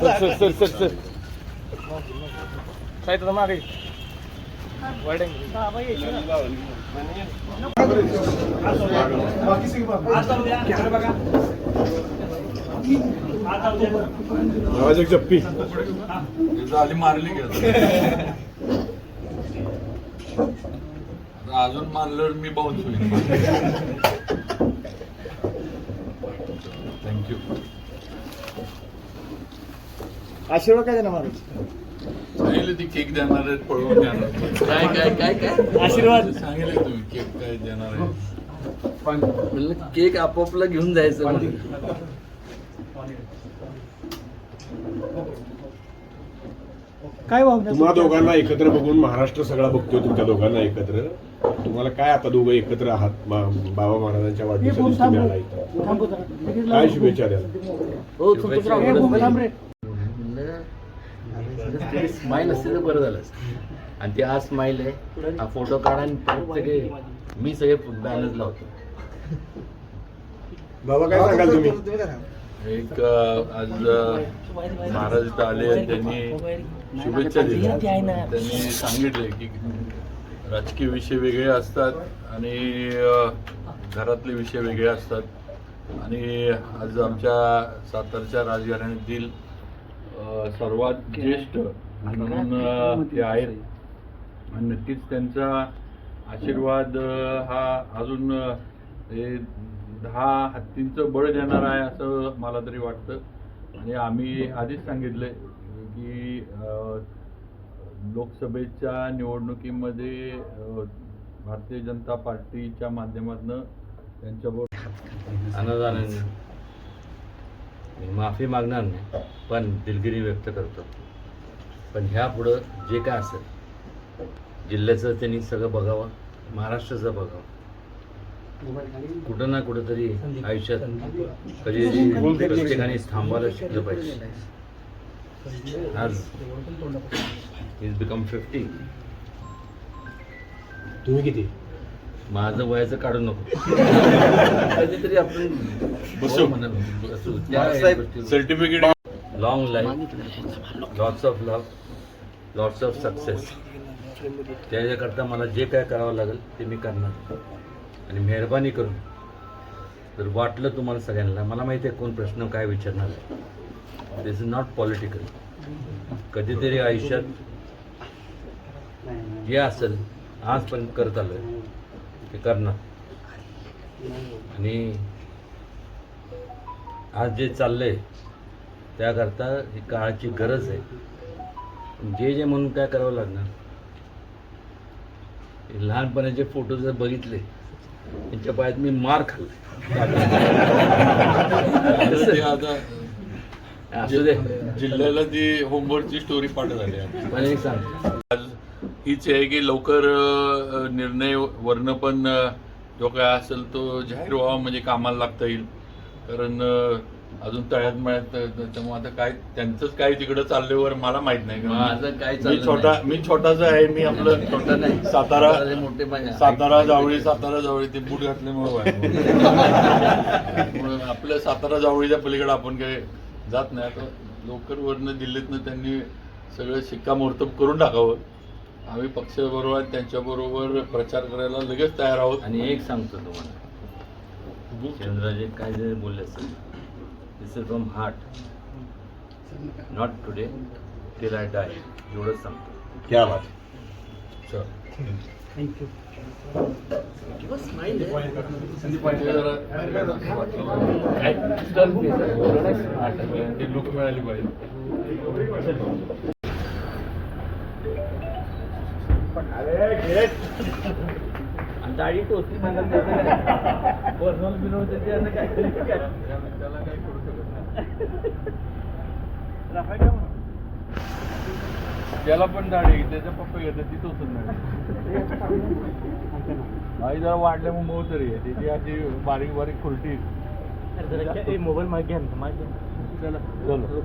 Sir sir sir sir काय तर मागे आवाज एक जप्पी आधी मारली गेलं अजून मारल्यावर मी बाउन्स होईल. थँक्यू आशीर्वाद काय देणार महाराज सांगितलं ती केक देणार आहेत पळवून देणार काय काय काय काय? आशीर्वाद. सांगितलं तुम्ही केक काय देणार आहे म्हणलं केक आपापला घेऊन जायचं. काय भावना तुम्हा दोघांना एकत्र बघून महाराष्ट्र सगळा बघतोय तुमच्या दोघांना एकत्र. तुम्हाला काय आता दोघं एकत्र आहात? बाबा महाराजांच्या वाढदिवसाला काय शुभेच्छा द्याल? म्हणलं स्माईल असते तर बरं झालं. असतं. आणि ती आज स्माईल आहे हा फोटो काढा आणि परत सगळे मी सगळे बॅलन्स लावतो. बाबा काय सांगाल तुम्ही? एक आज महाराज इथं आले त्यांनी शुभेच्छा दिल्या. त्यांनी सांगितले की राजकीय विषय वेगळे असतात आणि घरातले विषय वेगळे असतात. आणि आज आमच्या सातारच्या राजघराण्यातील सर्वात ज्येष्ठ म्हणून ते आहेत. आणि नक्कीच त्यांचा आशीर्वाद हा अजून हे दहा हत्तींचं बळ देणार आहे असं मला तरी वाटतं. आणि आम्ही आधीच सांगितलंय की लोकसभेच्या निवडणुकीमध्ये भारतीय जनता पार्टीच्या माध्यमातून त्यांच्याबरोबर मी माफी मागणार नाही पण दिलगिरी व्यक्त करतो. पण ह्या पुढं जे काय असेल जिल्ह्याचं त्यांनी सगळं बघावं महाराष्ट्राचं बघावं. कुठं ना कुठं तरी आयुष्यात कधी प्रत्येकाने थांबायला शिकलं पाहिजे. आज इज बिकम फिफ्टी तुम्ही किती? माझं वयाचं काढू नको. कधीतरी आपण बसू. Certificate long life lots of love lots of success त्याच्याकरता मला जे काय करावं लागेल ते मी करणार. आणि मेहरबानी करून. जर वाटलं तुम्हाला सगळ्यांना. मला माहिती आहे कोण प्रश्न काय विचारणार आहे. दिस इज नॉट पॉलिटिकल कधीतरी आयुष्यात जे असेल आजपर्यंत करत आलं ते करणार. आणि आज जे चाललंय त्याकरता ही काळाची गरज आहे. जे जे म्हणून काय करावं लागणार? हे लहानपणाचे फोटो जर बघितले त्यांच्या पायात मी मार खाल्ला आता असू दे. जिल्ह्याला ती होमवर्कची स्टोरी पाठ झाली. पण एक सांग. आज हीच आहे की लवकर निर्णय वरनं पण जो काय असेल तो जाहीर व्हावा म्हणजे कामाला लागता येईल. कारण अजून तळ्यात मळ्यात त्याच्यामुळे आता काय त्यांचंच काय तिकडं चालल्यावर मला माहीत नाही. माझं काय मी छोटा. मी छोटासा आहे मी आपलं छोटा नाही. सातारा सातारा मोठे. सातारा जावळी सातारा जावळी ते बूट घातल्यामुळे त्यामुळे आपल्या सातारा जावळीच्या पलीकडे आपण काही जात नाही. आता लवकर वरनं दिल्लीतनं त्यांनी सगळं शिक्कामोर्तब करून टाकावं. आम्ही पक्षाबरोबर त्यांच्याबरोबर प्रचार करायला लगेच तयार आहोत. आणि एक सांगतो तुम्हाला. चंद्राजे काय जरी बोलले असेल this is from heart not today till I die एवढंच सांगतो. क्या बात चल. ती लुक मिळाली पाहिजे दाढी टोचली पर्सनल विनोद त्याला काय करू शकत नाही त्याला पण दाढी त्याच्या पप्पा घेतात ती टोचत नाही आई जरा वाढल्यामुळे मऊ तरी आहे त्याची अशी बारीक बारीक खुलटी मोबाईल मागे घ्या मागे. चला. चलो.